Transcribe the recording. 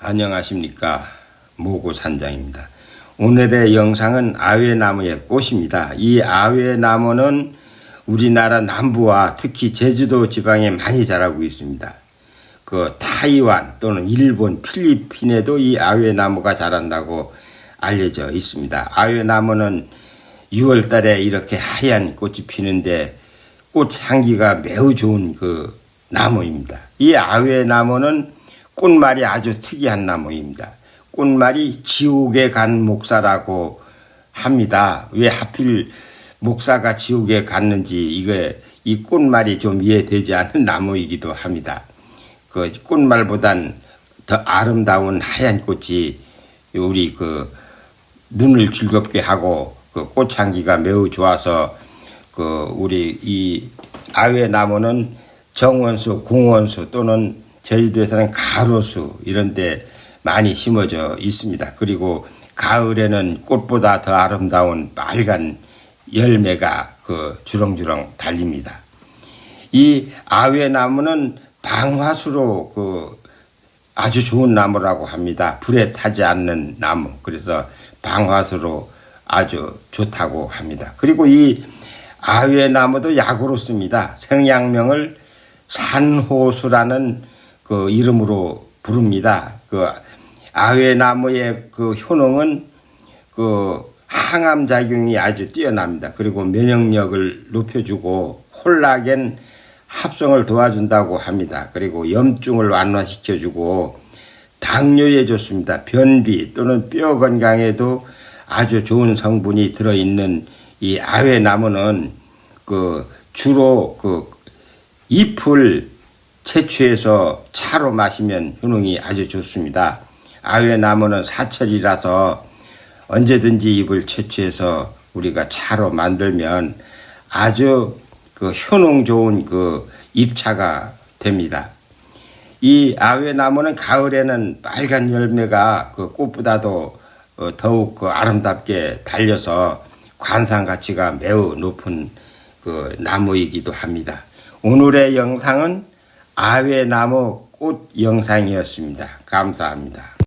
안녕하십니까 모고 산장입니다. 오늘의 영상은 아외나무의 꽃입니다. 이 아외나무는 우리나라 남부와 특히 제주도 지방에 많이 자라고 있습니다. 그 타이완 또는 일본, 필리핀에도 이 아외나무가 자란다고 알려져 있습니다. 아외나무는 6월 달에 이렇게 하얀 꽃이 피는데 꽃 향기가 매우 좋은 그 나무입니다. 이 아외나무는 꽃말이 아주 특이한 나무입니다. 꽃말이 지옥에 간 목사라고 합니다. 왜 하필 목사가 지옥에 갔는지 이게 이 꽃말이 좀 이해되지 않는 나무이기도 합니다. 그 꽃말보단 더 아름다운 하얀 꽃이 우리 그 눈을 즐겁게 하고 그 꽃향기가 매우 좋아서 그 우리 이 아외 나무는 정원수, 공원수 또는 제주도에서는 가로수 이런 데 많이 심어져 있습니다. 그리고 가을에는 꽃보다 더 아름다운 빨간 열매가 그 주렁주렁 달립니다. 이 아외 나무는 방화수로 그 아주 좋은 나무라고 합니다. 불에 타지 않는 나무. 그래서 방화수로 아주 좋다고 합니다. 그리고 이 아외 나무도 약으로 씁니다. 생양명을 산호수라는 그 이름으로 부릅니다. 그 아외 나무의 그 효능은 그 항암 작용이 아주 뛰어납니다. 그리고 면역력을 높여주고 콜라겐 합성을 도와준다고 합니다. 그리고 염증을 완화시켜주고 당뇨에 좋습니다. 변비 또는 뼈 건강에도 아주 좋은 성분이 들어있는 이 아외나무는 그 주로 그 잎을 채취해서 차로 마시면 효능이 아주 좋습니다. 아외나무는 사철이라서 언제든지 잎을 채취해서 우리가 차로 만들면 아주 그 효능 좋은 그 잎차가 됩니다. 이 아외나무는 가을에는 빨간 열매가 그 꽃보다도 어, 더욱 그 아름답게 달려서 관상 가치가 매우 높은 그 나무이기도 합니다. 오늘의 영상은 아외나무 꽃 영상이었습니다. 감사합니다.